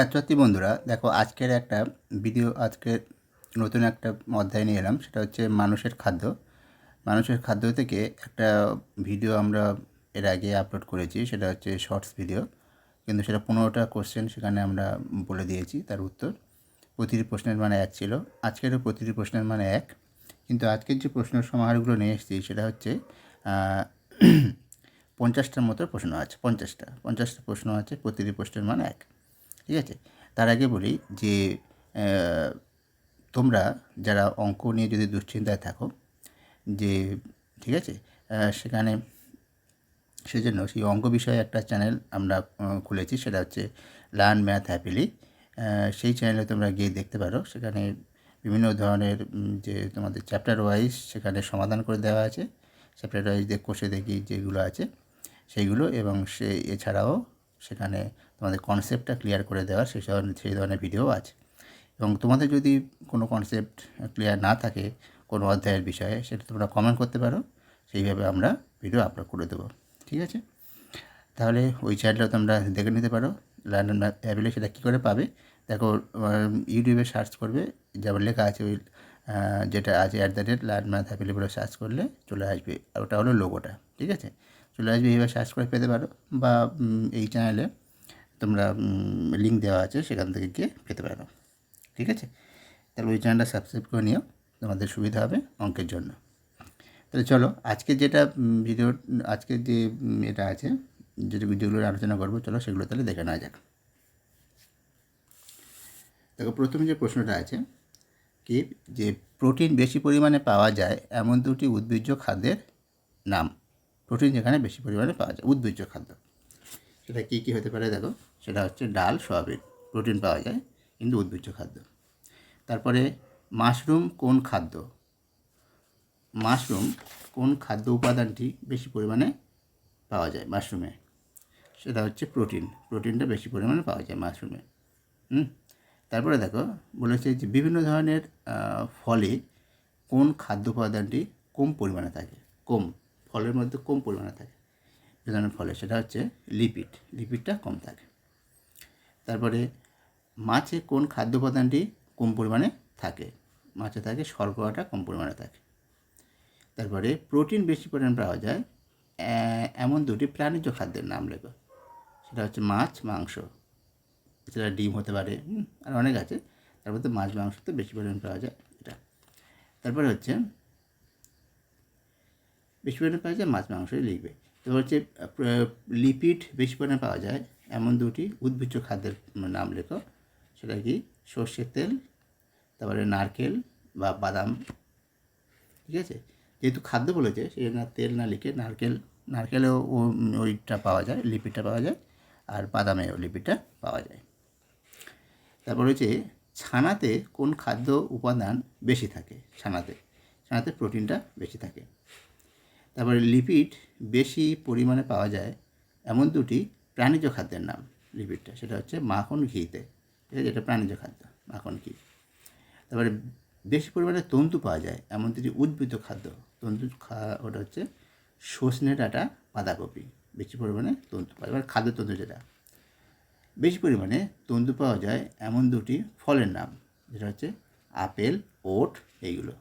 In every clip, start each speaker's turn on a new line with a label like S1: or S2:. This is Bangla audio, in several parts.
S1: ছাত্রছাত্রী বন্ধুরা, দেখো আজকের একটা ভিডিও আজকে নতুন একটা অধ্যায় নিয়ে এলাম, সেটা হচ্ছে মানুষের খাদ্য। মানুষের খাদ্য থেকে একটা ভিডিও আমরা এর আগে আপলোড করেছি, সেটা হচ্ছে শর্টস ভিডিও কিন্তু সেটা পনেরোটা কোশ্চেন সেখানে আমরা বলে দিয়েছি তার উত্তর। প্রতিটি প্রশ্নের মানে এক ছিল। আজকেরও প্রতিটি প্রশ্নের মানে এক। কিন্তু আজকের যে প্রশ্ন সমাহারগুলো নিয়ে এসেছি, সেটা হচ্ছে পঞ্চাশটার মতো প্রশ্ন আছে, পঞ্চাশটা। পঞ্চাশটা প্রশ্ন আছে, প্রতিটি প্রশ্নের মান এক। ঠিক আছে? তার আগে বলি যে তোমরা যারা অঙ্ক নিয়ে যদি দুশ্চিন্তায় থাকো, যে, ঠিক আছে? সেখানে সেজন্য সেই অঙ্ক বিষয়ে একটা চ্যানেল আমরা খুলেছি, সেটা হচ্ছে লার্ন ম্যাথ হ্যাপিলি। সেই চ্যানেলে তোমরা গিয়ে দেখতে পারো, সেখানে বিভিন্ন ধরনের যে তোমাদের চ্যাপ্টার ওয়াইজ সেখানে সমাধান করে দেওয়া আছে। চ্যাপ্টার ওয়াইজ যে কোষে দেখি যেগুলো আছে, সেইগুলো এবং সে, এছাড়াও সেখানে তোমাদের কনসেপ্টটা ক্লিয়ার করে দেওয়ার সেই ধরনের সেই ধরনের ভিডিও আছে। এবং তোমাদের যদি কোনো কনসেপ্ট ক্লিয়ার না থাকে কোনো অধ্যায়ের বিষয়ে, সেটা তোমরা কমেন্ট করতে পারো। সেইভাবে আমরা ভিডিও আপলোড করে দেবো। ঠিক আছে? তাহলে ওই চ্যানেলটা তোমরা দেখে নিতে পারো। লার্নার অ্যাভেলে সেটা কী করে পাবে? দেখো ইউটিউবে সার্চ করবে। যেমন লেখা আছে ওই যেটা আছে at the rate learn math অ্যাভেলে বলে সার্চ করলে চলে আসবে। আর ওটা হলো লোগোটা ঠিক আছে? চলে আসবে এইভাবে সার্চ করে পেতে পারো। বা এই চ্যানেলে তোমরা লিঙ্ক দেওয়া আছে, সেখান থেকে গিয়ে পেতে পারো। ঠিক আছে? তাহলে ওই চ্যানেলটা সাবস্ক্রাইব করে নিও, তোমাদের সুবিধা হবে অঙ্কের জন্য। তাহলে চলো, আজকে যেটা ভিডিও আজকে যে এটা আছে, যেটা ভিডিওগুলো আলোচনা করব, চলো সেগুলো তাহলে দেখে নেওয়া যাক। দেখো, প্রথমে যে প্রশ্নটা আছে, কি? যে প্রোটিন বেশি পরিমাণে পাওয়া যায়, এমন দুটি উদ্ভিজ্জ খাদ্যের নাম। প্রোটিন যেখানে বেশি পরিমাণে পাওয়া যায়, উদ্ভিজ্জ খাদ্য। সেটা কী কী হতে পারে দেখো? সেটা হচ্ছে ডাল, সয়াবিন, প্রোটিন পাওয়া যায় কিন্তু উদ্ভিজ্জ খাদ্য। তারপরে মাশরুম কোন খাদ্য? মাশরুম কোন খাদ্য উপাদানটি বেশি পরিমাণে পাওয়া যায় মাশরুমে? সেটা হচ্ছে প্রোটিন, প্রোটিনটা বেশি পরিমাণে পাওয়া যায় মাশরুমে। হুম? তারপরে দেখো, বলেছে যে বিভিন্ন ধরনের ফলে কোন খাদ্য উপাদানটি কম পরিমাণে থাকে, কম, ফলের মধ্যে কম পরিমাণে থাকে। ধরনের ফলে, সেটা হচ্ছে লিপিড লিপিডটা কম থাকে। তারপরে মাছে কোন খাদ্য উপাদানটি কম পরিমাণে থাকে? মাছে থাকে শর্করাটা কম পরিমাণে থাকে। তারপরে প্রোটিন বেশি পরিমাণে পাওয়া যায় এমন দুটি প্রাণীজ খাদ্যের নাম লেখো। সেটা হচ্ছে মাছ, মাংস। এছাড়া ডিম হতে পারে আর অনেক আছে। তার তো মাছ, মাংস তো বেশি পরিমাণে পাওয়া যায় এটা। তারপরে হচ্ছে, বেশি পরিমাণে পাওয়া যায় মাছ মাংসই লিখবে তো হচ্ছে লিপিড বেশি পরিমাণে পাওয়া যায়। এমন দুটি উদ্ভিজ্জ খাদ্যের নাম লেখো। সেটা কি? সর্ষের তেল, তারপরে নারকেল বা বাদাম। ঠিক আছে? যেহেতু খাদ্য বলেছে সেই জন্য তেল না লিখে নারকেল, নারকেলেও ওইটা পাওয়া যায়, লিপিডটা পাওয়া যায়, আর বাদামেও লিপিডটা পাওয়া যায়। তারপর হচ্ছে, ছানাতে কোন খাদ্য উপাদান বেশি থাকে? ছানাতে ছানাতে প্রোটিনটা বেশি থাকে। তারপরে লিপিড বেশি পরিমাণে পাওয়া যায় এমন দুটি প্রাণীজ খাদ্যের নাম লিপিডটা, সেটা হচ্ছে মাখন ঘিতে, ঠিক আছে? এটা প্রাণীজ খাদ্য, মাখন ঘি। তারপরে বেশি পরিমাণে তন্তু পাওয়া যায় এমন দুটি উদ্ভিদ খাদ্য, তন্তু খা, ওটা হচ্ছে সজনে ডাঁটা, বাঁধাকপি, বেশি পরিমাণে তন্তু পাওয়া যায় খাদ্য তন্তু যেটা। বেশি পরিমাণে তন্তু পাওয়া যায় এমন দুটি ফলের নাম, যেটা হচ্ছে আপেল, ওট, এইগুলো।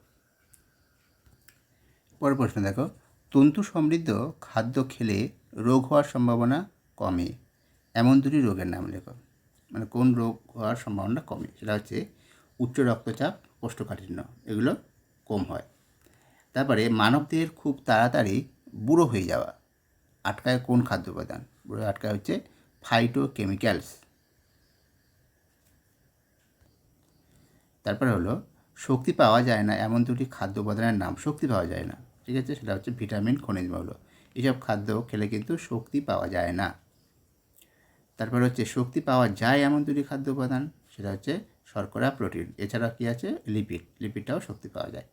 S1: পরের প্রশ্ন দেখো। তন্তু সমৃদ্ধ খাদ্য খেলে রোগ হওয়ার সম্ভাবনা কমে। এমন দুটি রোগের নাম লেখো। মানে কোন রোগ হওয়ার সম্ভাবনা কমে? সেটা হচ্ছে উচ্চ রক্তচাপ, কোষ্ঠকাঠিন্য, এগুলো কম হয়। তারপরে মানবদেহের খুব তাড়াতাড়ি বুড়ো হয়ে যাওয়া, আটকায় কোন খাদ্য উপাদান? বুড়ো আটকায় হচ্ছে ফাইটো কেমিক্যালস তারপরে হলো, শক্তি পাওয়া যায় না, এমন দুটি খাদ্য উপাদানের নাম শক্তি পাওয়া যায় না। ঠিক আছে? সেটা হচ্ছে ভিটামিন, খনিজ মৌল। এইসব খাদ্য খেলে কিন্তু শক্তি পাওয়া যায় না। তারপরে হচ্ছে শক্তি পাওয়া যায় এমন দুটি খাদ্য উপাদান, সেটা হচ্ছে শর্করা, প্রোটিন। এছাড়া কী আছে? লিপিড। লিপিডটাও শক্তি পাওয়া যায়।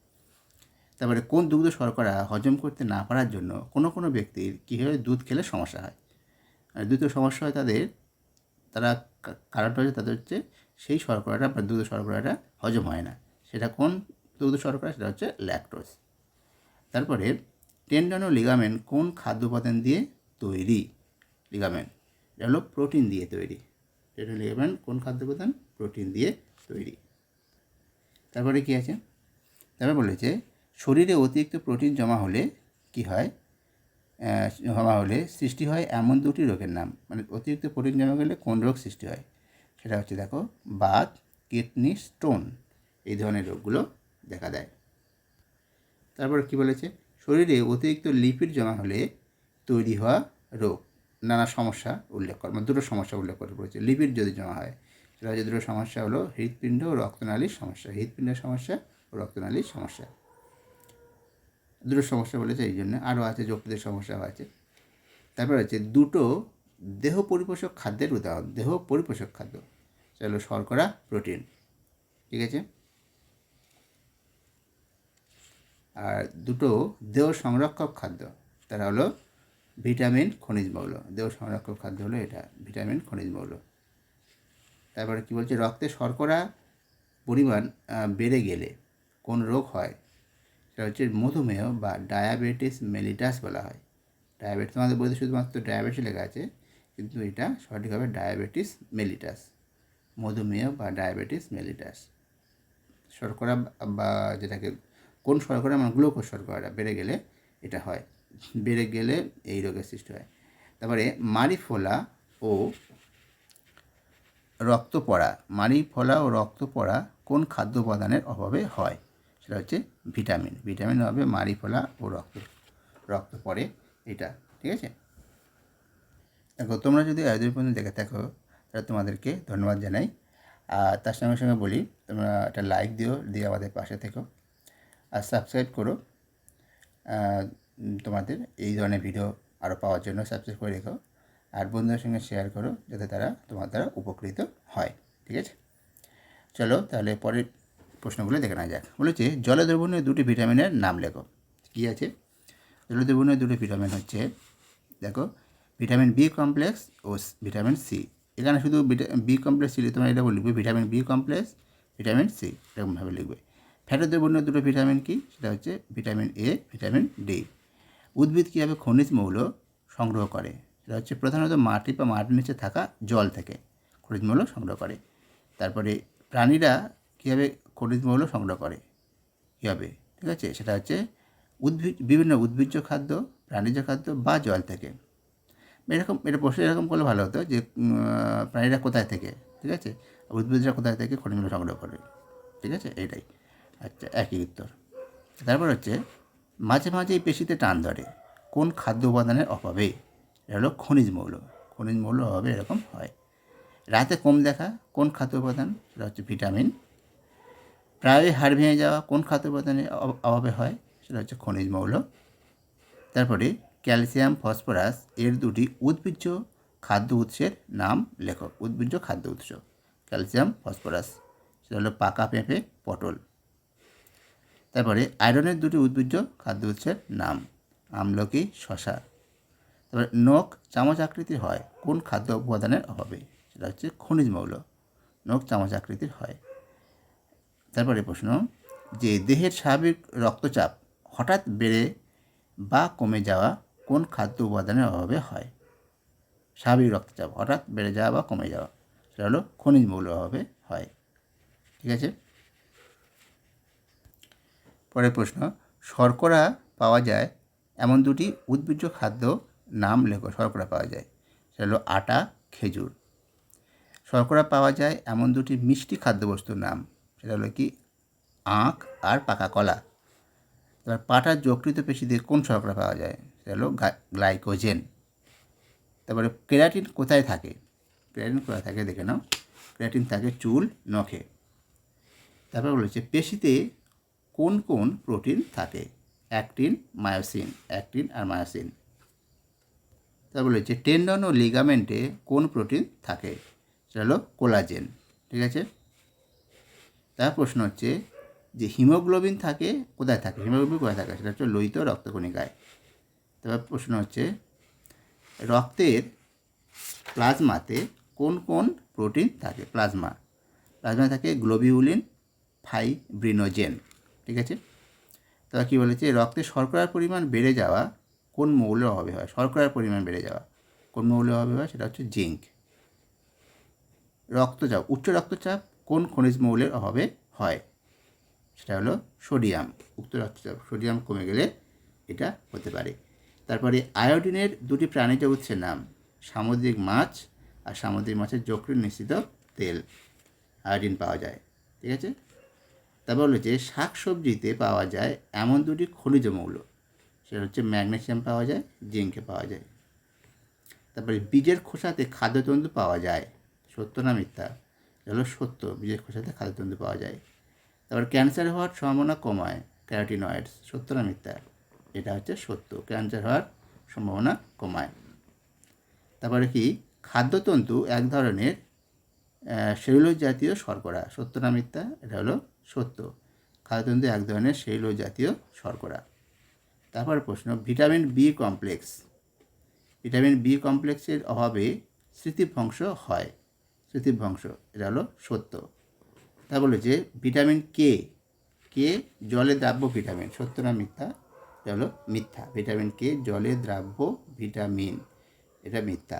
S1: তারপরে কোন দুগ্ধ শর্করা হজম করতে না পারার জন্য কোনো কোনো ব্যক্তির কীভাবে দুধ খেলে সমস্যা হয়? দ্বিতীয় সমস্যা হয় তাদের, তারা কারণটা হচ্ছে তাদের হচ্ছে সেই শর্করাটা বা দুধ শর্করাটা হজম হয় না। সেটা কোন দুধ শর্করা? সেটা হচ্ছে ল্যাকটোজ। তারপরে টেন্ডন ও লিগামেন্ট কোন খাদ্য উপাদান দিয়ে তৈরি? লিগামেন্ট, এটা হলো প্রোটিন দিয়ে তৈরি। টেট্রা লিগামেন্ট, কোন খাদ্য উপাদান প্রোটিন দিয়ে তৈরি। তারপরে কি আছে? তারপরে বলেছে, শরীরে অতিরিক্ত প্রোটিন জমা হলে কি হয়? জমা হলে সৃষ্টি হয় এমন দুটি রোগের নাম। মানে অতিরিক্ত প্রোটিন জমা গেলে কোন রোগ সৃষ্টি হয়? সেটা হচ্ছে দেখো, বাত, কিডনি, স্টোন, এই ধরনের রোগগুলো দেখা দেয়। তারপর কি বলেছে? শরীরে অতিরিক্ত লিপিড জমা হলে তৈরি হওয়া রোগ। নানা সমস্যা উল্লেখ করে মানে দুটো সমস্যা উল্লেখ করে পড়েছে লিপিড যদি জমা হয়, সেটা হচ্ছে দুটো সমস্যা হলো হৃৎপিণ্ড ও রক্তনালীর সমস্যা। হৃৎপিণ্ডের সমস্যা ও রক্তনালীর সমস্যা। দুটো সমস্যা বলেছে, এই জন্য আরও আছে যকৃতের সমস্যাও আছে। তারপর হচ্ছে দুটো দেহ পরিপোষক খাদ্যের উদাহরণ। দেহ পরিপোষক খাদ্য, সেটা হলো শর্করা, প্রোটিন। ঠিক আছে? আর দুটো দেহ সংরক্ষক খাদ্য। তারা হলো ভিটামিন, খনিজ মৌল। দেহ সংরক্ষক খাদ্য হলো এটা, ভিটামিন, খনিজ মৌল। তারপরে কি বলছে? রক্তে শর্করা পরিমাণ বেড়ে গেলে কোন রোগ হয়? সেটা হচ্ছে মধুমেহ বা ডায়াবেটিস মেলিটাস বলা হয়। ডায়াবেটিস, তোমাদের বইতে শুধুমাত্র ডায়াবেটিস লেখা আছে, কিন্তু এটা সঠিক হবে ডায়াবেটিস মেলিটাস, মধুমেহ বা ডায়াবেটিস মেলিটাস। শর্করা বা যেটাকে কোন শর্করা মানে গ্লুকোজ শর্করাটা বেড়ে গেলে এটা হয়। বেড়ে গেলে এই রোগের সৃষ্টি হয়। তারপরে মারিফোলা ও রক্ত পড়া মারি ফলা ও রক্ত পড়া কোন খাদ্য উপাদানের অভাবে হয়? সেটা হচ্ছে ভিটামিন। ভিটামিন হবে মারি ফলা ও রক্ত রক্ত পড়ে এটা, ঠিক আছে? দেখো, তোমরা যদি আয়োজন পর্যন্ত দেখে থাকো, তাহলে তোমাদেরকে ধন্যবাদ জানাই। আর তার সঙ্গে সঙ্গে বলি, তোমরা একটা লাইক দিও, দিয়ে আমাদের পাশে থেকো। আর সাবস্ক্রাইব করো। তোমাদের এই ধরনের ভিডিও আরও পাওয়ার জন্য সাবস্ক্রাইব করে রেখো। আর বন্ধুদের সঙ্গে শেয়ার করো যাতে তারা তোমার দ্বারা উপকৃত হয়। ঠিক আছে? চলো তাহলে পরের প্রশ্নগুলো দেখে নেওয়া যাক। বলেছে জলে দ্রবণীয় দুটি ভিটামিনের নাম লেখো। কী আছে? জলে দ্রবণীয় দুটি ভিটামিন হচ্ছে, দেখো ভিটামিন বি কমপ্লেক্স ও ভিটামিন সি এখানে শুধু বি কমপ্লেক্স ছিল, তোমরা এটা লিখবে vitamin B complex vitamin C এরকমভাবে লিখবে। ফ্যাটের দ্রবণীয় দুটো ভিটামিন কি? সেটা হচ্ছে ভিটামিন এ ভিটামিন ডি উদ্ভিদ কীভাবে খনিজ মৌল সংগ্রহ করে? সেটা হচ্ছে প্রধানত মাটি বা মাটির নিচে থাকা জল থেকে খনিজ মৌল সংগ্রহ করে। তারপরে প্রাণীরা কীভাবে খনিজ মৌল সংগ্রহ করে? কীভাবে? ঠিক আছে? সেটা হচ্ছে উদ্ভিদ, বিভিন্ন উদ্ভিজ্জ খাদ্য, প্রাণীজ খাদ্য বা জল থেকে। এরকম, এটা প্রশ্ন এরকম করলে ভালো হতো যে প্রাণীরা কোথায় থেকে? ঠিক আছে? উদ্ভিদরা কোথায় থেকে খনিজ মৌল সংগ্রহ করে? ঠিক আছে? এইটাই। আচ্ছা একই উত্তর। তারপর হচ্ছে, মাঝে মাঝে এই পেশিতে টান ধরে। কোন খাদ্য উপাদানের অভাবে? এটা হলো খনিজ মৌল। খনিজ মৌল অভাবে এরকম হয়। রাতে কম দেখা, কোন খাদ্য উপাদান? সেটা হচ্ছে ভিটামিন। প্রায় হাড় ভেঙে যাওয়া, কোন খাদ্য উপাদানের অভাবে হয়? সেটা হচ্ছে খনিজ মৌল। তারপরে ক্যালসিয়াম, ফসফরাস, এর দুটি উদ্ভিজ্জ খাদ্য উৎসের নাম লেখো। উদ্ভিজ্জ খাদ্য উৎস। Calcium, phosphorus. সেটা হলো পাকা পেঁপে, পটল। তারপরে আয়রনের দুটি উদ্ভিজ্জ খাদ্য উৎসের নাম, আমলকি শশা তারপরে নখ চামচ আকৃতির হয়, কোন খাদ্য উপাদানের অভাবে সেটা হচ্ছে খনিজ মৌল, নখ চামচ আকৃতির হয়। তারপরে প্রশ্ন, যে দেহের স্বাভাবিক রক্তচাপ হঠাৎ বেড়ে বা কমে যাওয়া কোন খাদ্য উপাদানের অভাবে হয়? স্বাভাবিক রক্তচাপ হঠাৎ বেড়ে যাওয়া বা কমে যাওয়া, সেটা হলো খনিজ মৌল অভাবে হয়। ঠিক আছে? পরের প্রশ্ন, শর্করা পাওয়া যায় এমন দুটি উদ্ভিজ্জ খাদ্য নাম লেখো শর্করা পাওয়া যায়। সেটা হলো আটা, খেজুর। শর্করা পাওয়া যায় এমন দুটি মিষ্টি খাদ্যবস্তুর নাম, সেটা হলো কি? আখ আর পাকা কলা। এবার পাটার যকৃত পেশিতে কোন শর্করা পাওয়া যায়? সেটা হলো গ্লাইকোজেন। তারপরে কেরাটিন কোথায় থাকে? কেরাটিন কোথায় থাকে? দেখে নাও। কেরাটিন থাকে চুল, নখে। তারপর বলেছে, পেশিতে কোন কোন প্রোটিন থাকে? অ্যাক্টিন, মায়োসিন, অ্যাক্টিন আর মায়োসিন। তারপর বলেছে টেন্ডন ও লিগামেন্টে কোন প্রোটিন থাকে? সেটা হলো কোলাজেন, ঠিক আছে? তার প্রশ্ন হচ্ছে যে হিমোগ্লোবিন থাকে, কোথায় থাকে? হিমোগ্লোবিন কোথায় থাকে? সেটা হচ্ছে লোহিত রক্তকণিকায়। তারপর প্রশ্ন হচ্ছে রক্তের প্লাজমাতে কোন কোন প্রোটিন থাকে? প্লাজমা। প্লাজমা থাকে গ্লোবিউলিন, ফাইব্রিনোজেন। ঠিক আছে? তারপর কী বলেছে? রক্তে শর্করার পরিমাণ বেড়ে যাওয়া কোন মৌলের অভাবে হয়? শর্করার পরিমাণ বেড়ে যাওয়া কোন মৌলের অভাবে হয়? সেটা হচ্ছে জিঙ্ক। রক্তচাপ, উচ্চ রক্তচাপ কোন খনিজ মৌলের অভাবে হয়? সেটা হলো সোডিয়াম উক্ত রক্তচাপ, সোডিয়াম কমে গেলে এটা হতে পারে। তারপরে আয়োডিনের দুটি প্রাণীজ উৎসের নাম, সামুদ্রিক মাছ আর সামুদ্রিক মাছের যকৃৎ নিশ্চিত তেল, আয়োডিন পাওয়া যায়। ঠিক আছে? তারপর যে শাক সবজিতে পাওয়া যায় এমন দুটি খনিজ মৌল। সেটা হচ্ছে ম্যাগনেশিয়াম পাওয়া যায়, জিঙ্কে পাওয়া যায়। তারপরে বীজের খোসাতে খাদ্যতন্তু পাওয়া যায়, সত্য না মিথ্যা? হলো সত্য, বীজের খোসাতে খাদ্যতন্তু পাওয়া যায়। তারপর ক্যান্সার হওয়ার সম্ভাবনা কমায়, ক্যারোটিনয়েডস, সত্য না মিথ্যা? এটা হচ্ছে সত্য, ক্যান্সার হওয়ার সম্ভাবনা কমায়। তারপরে কি? খাদ্যতন্তু এক ধরনের সেলুলোজ জাতীয় শর্করা, সত্য না মিথ্যা? এটা হলো সত্য। খাদ্যতন্তু এক ধরনের সেলুলোজ জাতীয় শর্করা। তারপর প্রশ্ন, vitamin B complex. Vitamin B কমপ্লেক্সের অভাবে স্মৃতিভ্রংশ হয়। স্মৃতিভ্রংশ, এটা হলো সত্য। তা বলে যে, ভিটামিন কে? কে? জলে দ্রাব্য ভিটামিন। সত্য না মিথ্যা? এটা হলো মিথ্যা। Vitamin K? জলে দ্রাব্য ভিটামিন। এটা মিথ্যা।